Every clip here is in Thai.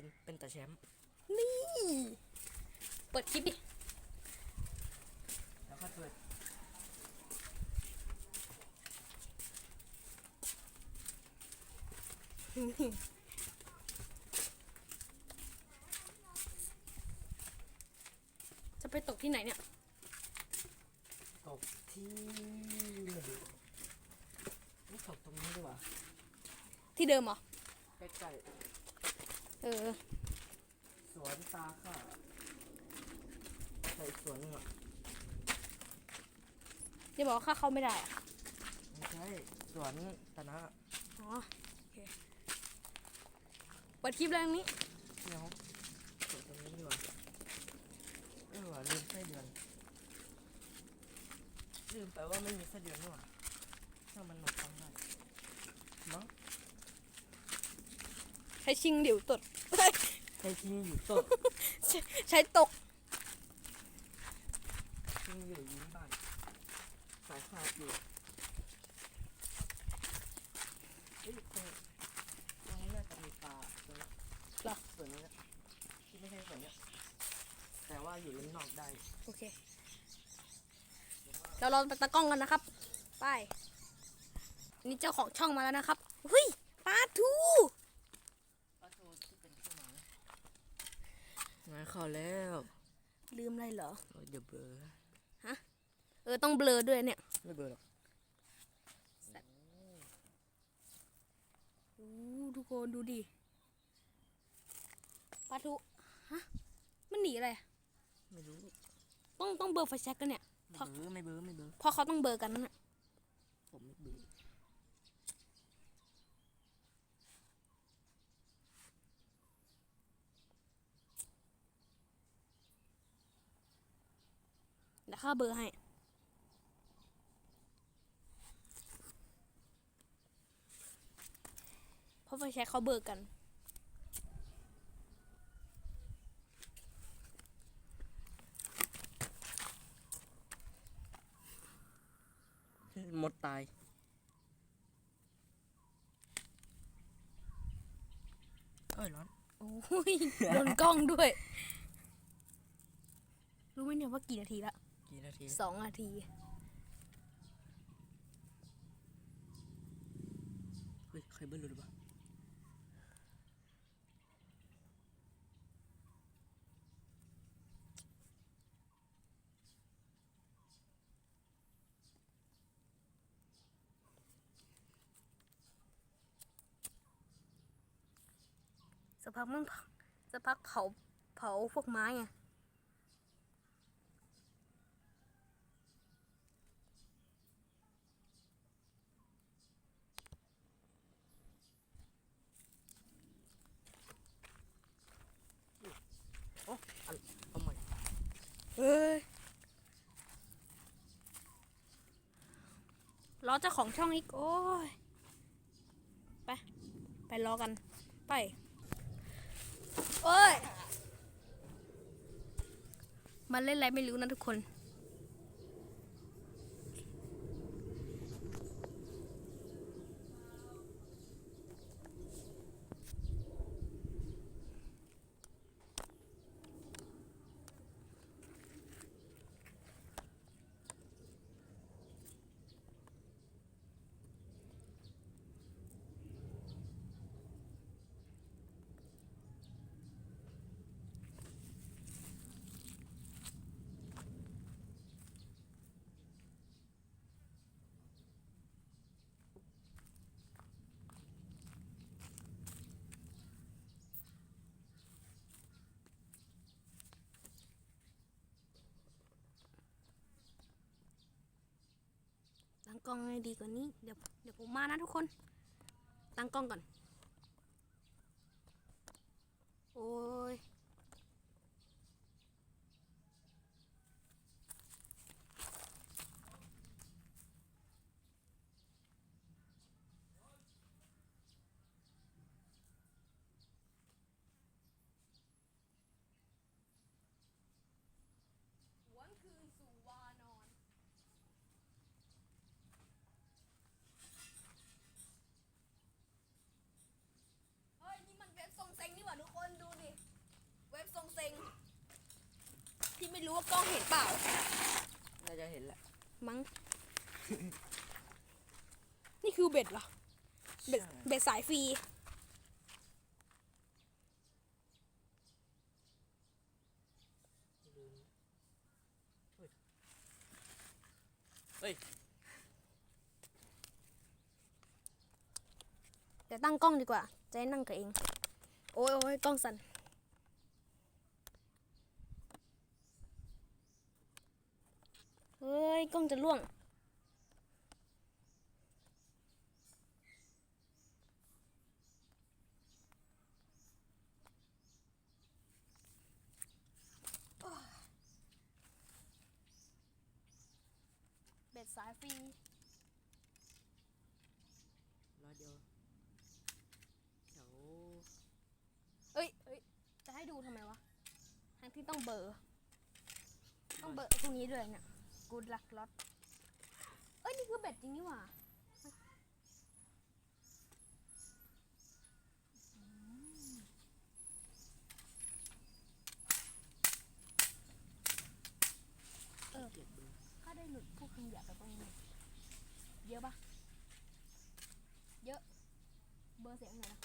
เป็นเป็นแต่แชมป์นี่เปิดคลิปดิแล้วค่อยเปิดจะไปตกที่ไหนเนี่ย ตกที่ไม่รู้ไม่ตกตรงนี้ดีกว่าที่เดิมเหรอ ใกล้ เออๆสวนตาค่ะแต่อีกสวนหนึงอะจะบอกว่าข้าเข้าไม่ได้อะไม่ใช่สวนตะนะอ๋อโอเคเปิดคลิปแล้วนี้ เดี๋ยวเปิดตรงนี้ดีกว่าเออว่ะลืมไส้เดือนลืมไปว่าไม่มีไส้เดือนนี่หว่าถ้ามันหมดฟังได้มั้งใช้ชิงเดี๋ยวตด ใช้ที่อยู่ตกใช้ใช้ตกที่อยู่ยิ้มบ้านสายขาดอยู่เฮ้ยตรงตรงนี้น่าจะมีปลาตรงนี้เหรอ ส่วนนี้นะที่ไม่ใช่ส่วนเนี้ยแต่ว่าอยู่ริมนอกได้โอเค เรารอไปตากล้องกันนะครับ ไป นี่เจ้าของช่องมาแล้วนะครับเฮ้ยปลาทู ปลาทูที่เป็นข้าวหมา มาเข้าแล้วลืมอะไรเหรอโอ้ยเดี๋ยวเบลอเออต้องเบลอด้วยเนี่ยไม่เบลอหรอกโอ้ทุกคนดูดิปลาทูฮะมันหนีอะไรอะไม่รู้ต้องต้องเบลอไฟแช็กกันเนี่ยไม่เบลอไม่เบลอไม่เบลอเพราะเขาต้องเบลอกันนั่นแหละผมไม่เบลอ เดี๋ยวข้าเบลอร์ให้ เพราะไฟแช็กเขาเบลอร์กัน หมดตาย เอ้ยร้อน โอ้ย โดนกล้องด้วย รู้ไหมเนี่ยว่ากี่นาทีละ กี่นาทีสองนาที เฮ้ยใครเบิ้ลรู้หรือเปล่าสักพักมันเผาสักพักเผาเผาพวกไม้ไง โอ้อันเอาใหม่ เฮ้ยรอเจ้าของช่องอีก โอ้ย ไป ไปล้อกัน ไป โอ้ย มันเล่นอะไรไม่รู้นะทุกคน กล้องให้ดีกว่านี้ เดี๋ยวเดี๋ยวผมมานะทุกคน ตั้งกล้องก่อน โอ้ย วันคืนสู่วานอน เฮ้ย นี่มันเว็บทรงเซ็งนี่หว่าทุกคนดู ซ็ง ที่ไม่รู้ว่ากล้องเห็นเปล่า น่าจะเห็นแหละมั้ง นี่คือเบ็ดเหรอ เบ็ดใช่เบ็ดสายฟรีลืมเฮ้ยเฮ้ย เดี๋ยวตั้งกล้องดีกว่า จะได้นั่งกับเอง โอ้ยโอ้ยกล้องสั่น เฮ้ย กล้องจะล่วง เบ็ดสายฟรี รอเดียวเดี๋ยวเอ้ยเอ้ย จะให้ดูทำไมวะ ทั้งที่ต้องเบอร์ ต้องเบอร์ตรงนี้ด้วยเนี่ย กูลักล็อตเอ้ย นี่คือเบ็ดจริงนี่หว่าเออเกียดดูถ้าได้หลุดพวกคำหยาบไปตรงนี้เยอะปะเยอะ เบอร์เสียงไหนนะ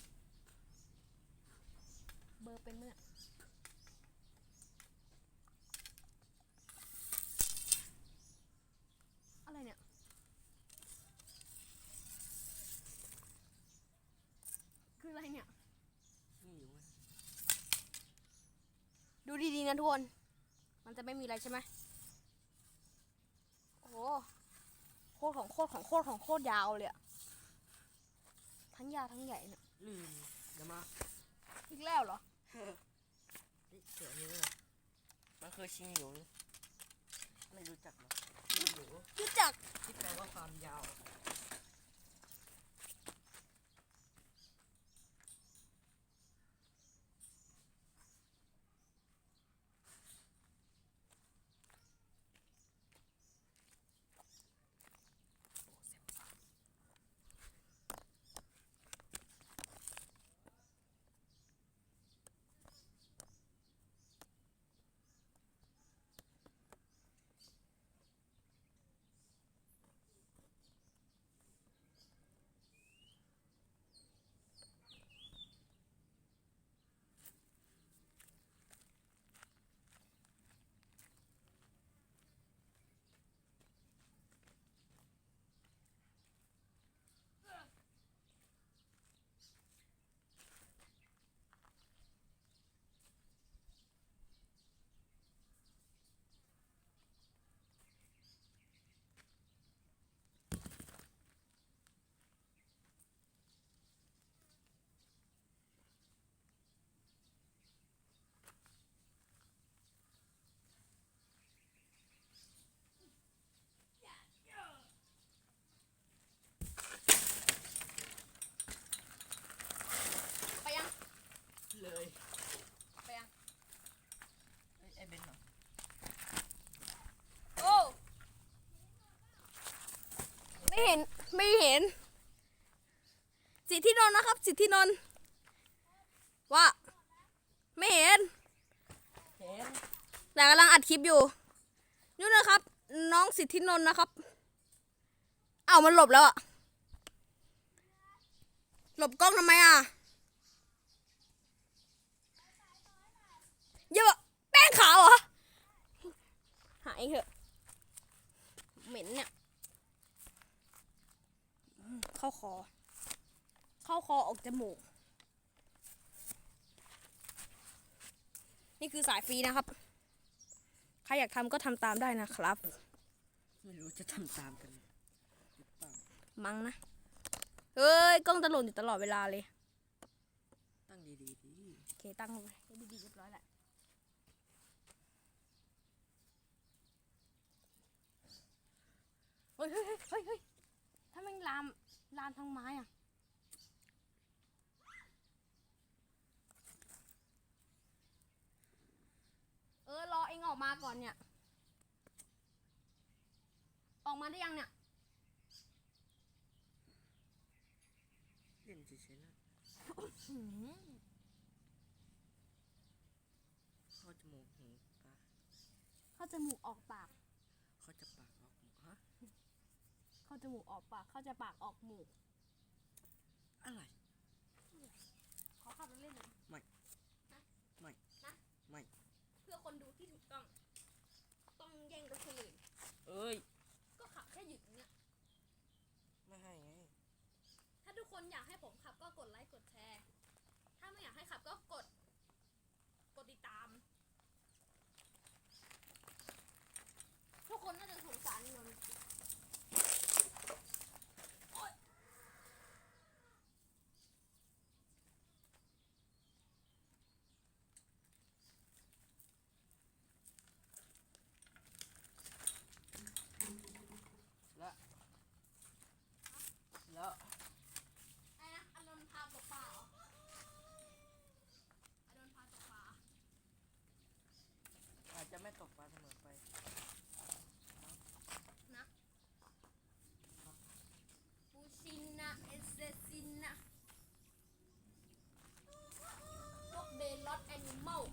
เบอร์เป็นเมื่ออะไรเนี่ย คืออะไรเนี่ย นี่อยู่เว้ย ดูดีๆนะ ทุกคน มันจะไม่มีอะไรใช่ไหมโอ้โหโคตรของโคตรของโคตรของโคตรยาวเลยอะทั้งยาวทั้งใหญ่เนี่ยลืมเดี๋ยวมาอีกแล้วเหรอเฮ้ยเสือนี่ด้วยมันคือชิงหยูไม่รู้จักหรอชิงหยูรู้จักที่แปลว่าความยาว ไปยัง เลย ไปยัง เอ้ยไอ้เบนเหรอ โอ้ ไม่เห็น ไม่เห็น สิทธินนท์นะครับ สิทธินนท์ว่า ไม่เห็น เห็น แต่กำลังอัดคลิปอยู่นู่นนะครับ น้องสิทธินนท์นะครับ เอามันหลบแล้วอะหลบกล้องทำไมอะเยอะแป้งขาวเหรอ หายเถอะ เหม็นเนี่ย เข้าคอ เข้าคอออกจมูก นี่คือสายฟรีนะครับ ใครอยากทำก็ทำตามได้นะครับ ไม่รู้จะทำตามกันหรือเปล่ามั้งนะ เฮ้ย กล้องตลกอยู่ตลอดเวลาเลย ตั้งดีๆดีโอเค ตั้งไว้ให้ดีๆเรียบร้อยแหละ เฮ้ยเฮ้ยเฮ้ยเฮ้ยเฮ้ย ถ้าแมันลาม ลามทางไม้อะเออ รอเองออกมาก่อนเนี่ย ออกมาได้ยังเนี่ย เล่นเฉยๆนะเข้าจมูกหูปากเข้าจมูกออกปาก เข้าจะปากออกหูฮะ เข้าจมูกออกปากเข้าจะปากออกหมูกอะไร ขอขับรถเล่นหน่อยไม่ นะไม่ นะ ไม่ เพื่อคนดูที่ถูกต้อง ต้องแย่งรถคนอื่นเอ้ย ก็ขับแค่หยุดเนี่ยไม่ให้ไง ถ้าทุกคนอยากให้ผมขับก็กดไลค์กดแชร์ ถ้าไม่อยากให้ขับก็กด กดติดตาม ทุกคนน่าจะสงสารนนท์โอ๊ย แล้วแล้ว ไอ้นะอานนท์พาตกปลาเหรออานนท์พาตกปลา อาจจะไม่ตกปลาเสมอไป นะปูชินะเอเซซินะพวกเบลอดแอนิมอล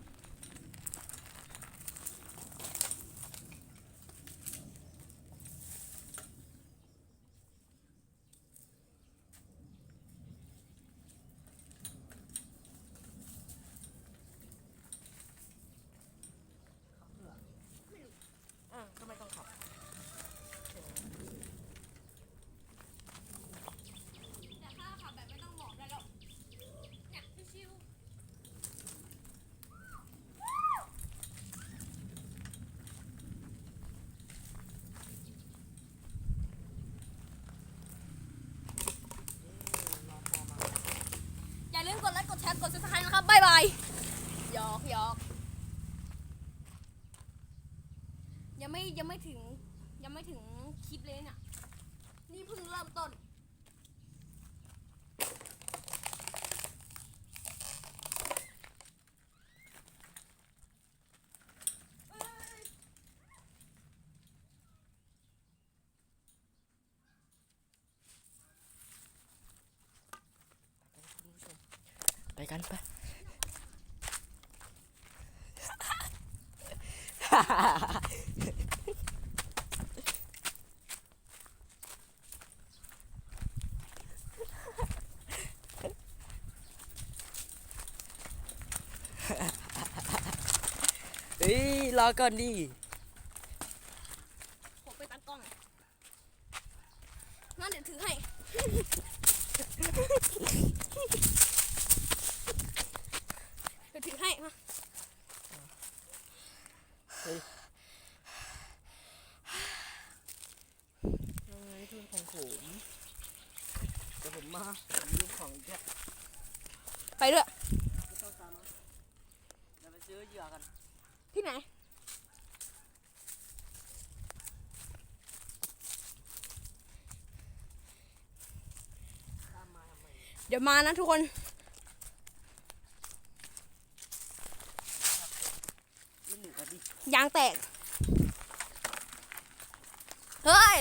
ขับเพื่อ ไม่รู้ อะทำไมต้องขับ แต่ถ้าขับแบบไม่ต้องหมอบได้แล้วเนี่ยชิว รอพอมา ๆ อย่าลืมกดไลค์กดแชร์กดซับสไครต์นะครับบ๊ายบายหยอกหยอกยังไม่ยังไม่ถึงยังไม่ถึงคลิปเลยเนี่ย นี่เพิ่งเริ่มต้น คุณผู้ชมไป กันไปเฮ้ยรอก่อนดิ ผมไปตั้งกล้องงั้นเดี๋ยวถือให้ เดี๋ยวถือให้มา ยังไงทุนของ ผมเดี๋ยวผมมาผมยืมของอีกแล้วไปด้วย ไม่ต้องตามมาเดี๋ยวไปซื้อเหยื่อกันที่ไหน ตามมาทำไมเดี๋ยวมานะทุกคน ไม่เหลือดิยางแตก เฮ้ย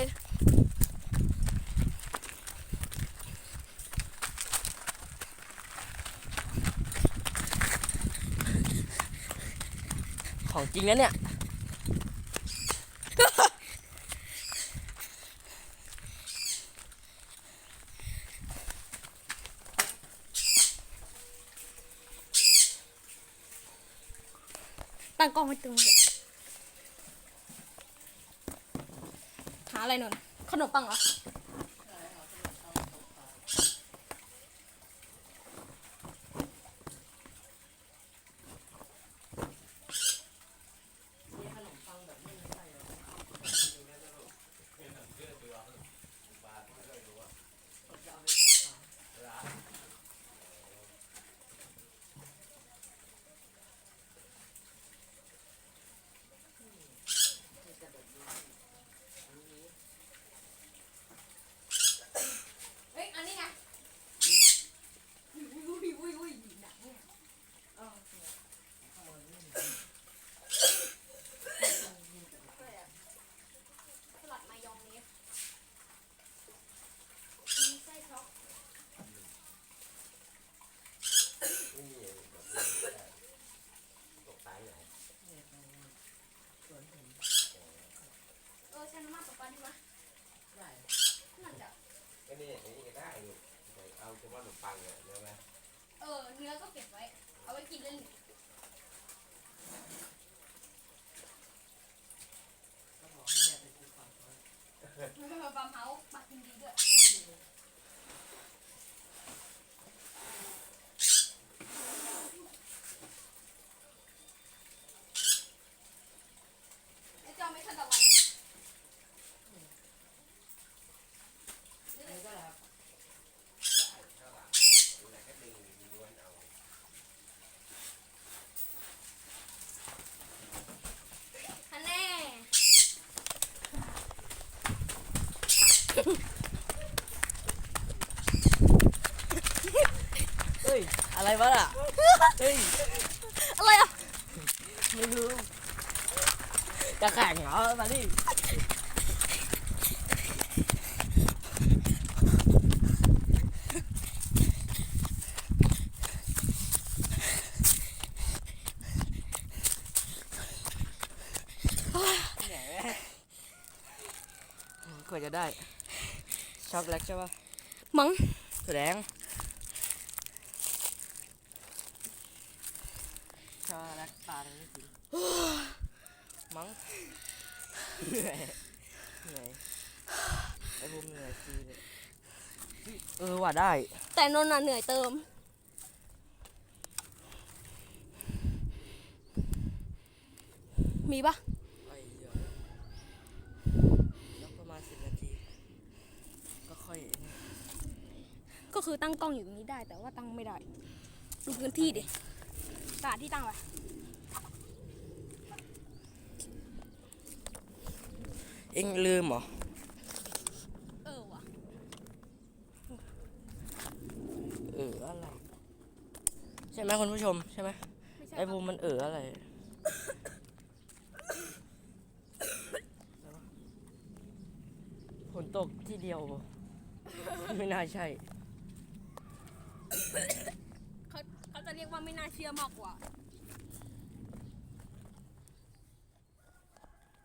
จริงนะเนี่ย ตั้งกล้องไว้ตรงนี้หาอะไรนนท์ขนมปังเหรอ เฮ้ย อะไรอะไม่รู้ จะแข่งเหรอ มาดิแหมกว่าจะได้ ช็อกแลกใช่ปะมั้งถั่วแดงช็อกแลกปลาอะไรไม่กินมั้งเหนื่อยเหนื่อยไอ้พวกเหนื่อยฟรีเลยเออว่าได้ แต่นนท์น่ะเหนื่อยเติม มีปะไปเยอะแล้วประมาณสิบนาที ก็ค่อยก็คือตั้งกล้องอยู่ตรงนี้ได้ แต่ว่าตั้งไม่ได้ ดูพื้นที่ดิสถานที่ตั้งไว้ เอ็งลืมเหรอเออว่ะเอออะไร ใช่ไหมคุณผู้ชมใช่ไหมไม่ใช่ไอ้ปะภูมิมันเอออะไรฝนตกที่เดียว ไม่น่าใช่เขาเขาจะเรียกว่าไม่น่าเชื่อมากกว่า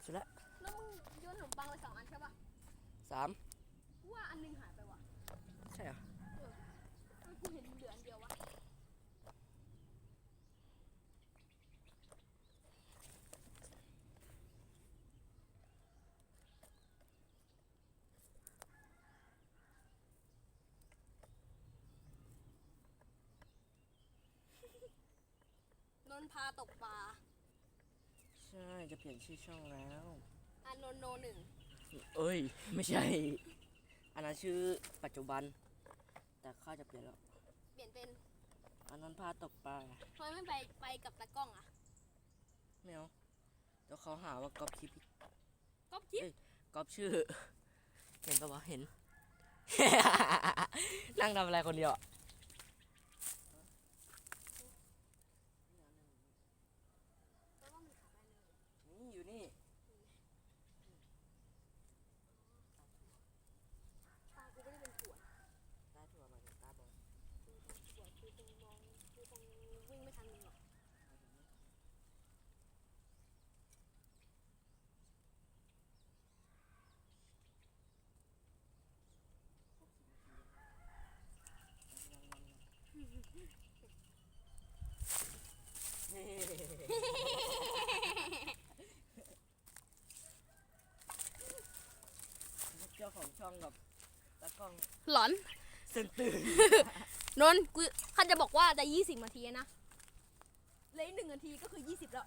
สุดละแล้วมึง โยนขนมปังไปสองอันใช่ปะสามกูว่าอันหนึงหายไปว่ะใช่เหรอทำไมกูเห็นเหลืออันเดียววะนนท์พาตกปลาใช่จะเปลี่ยนชื่อช่องแล้ว อันนนท์โนหนึ่ง เอ้ย ไม่ใช่ อันนั้นชื่อปัจจุบัน แต่ข้าจะเปลี่ยนแล้ว เปลี่ยนเป็นอันนั้นพาตกปลาทำไมไม่ไปไปกับตากล้องอะไม่เอาเดี๋ยวเขาหาว่าก๊อปคลิปอีกก็คิดเอ้ยก๊อปชื่อ เห็นปะวะเห็น นั่งทำอะไรคนเดียวอะ นี่อยู่นี่ ตากูไม่ได้เป็นขวด ตาถั่วมาถึงตาบอด ขวดคือคงมองคือคงวิ่งไม่ทันมึงหรอก เจ้าของช่องกับตากล้อง หลอนเส้นตื่นนนท์กูคันจะบอกว่าจะยี่สิบนาทีนะเหลยหนึ่งนาทีก็คือยี่สิบแล้ว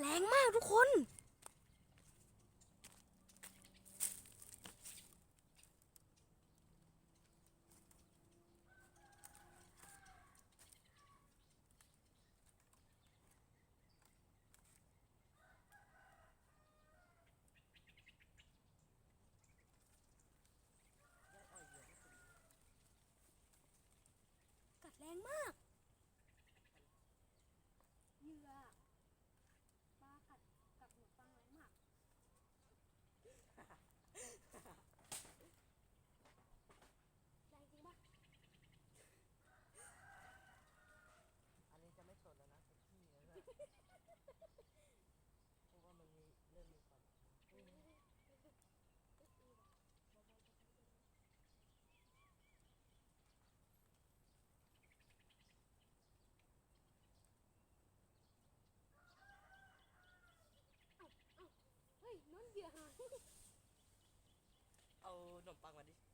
แรงมากทุกคน เหยื่อหายเอาขนมปังมาดิ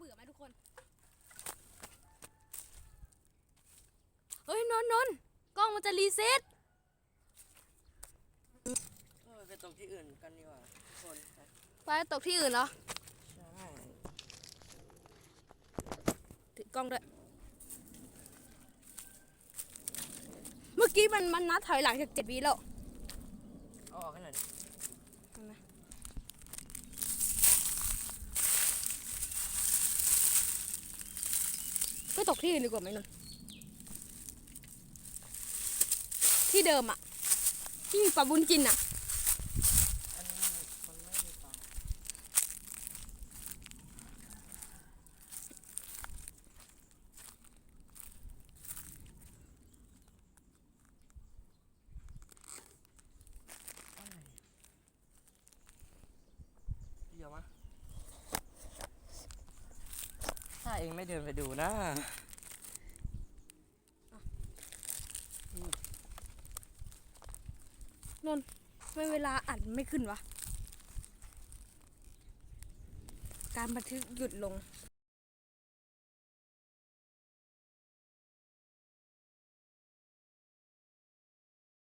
เบื่อไหมทุกคน เฮ้ยนนท์นนท์กล้องมันจะรีเซ็ตเออไปตกที่อื่นกันดีกว่าทุกคนไปไปตกที่อื่นเหรอใช่ถือกล้องด้วย เมื่อกี้มันมันนัดถอยหลังจากเจ็ดวิแล้วเอาออกให้หน่อยดิ ไปตกที่อื่นดีกว่าไหมนนท์ที่เดิมอะที่มีปลาบุญกินอะ อันนี้มันไม่มีปลาอะไรเดี๋ยวมาถ้าเองไม่เดูนะนนไม่เวลาอัดไม่ขึ้นวะ การบันทึกหยุดลง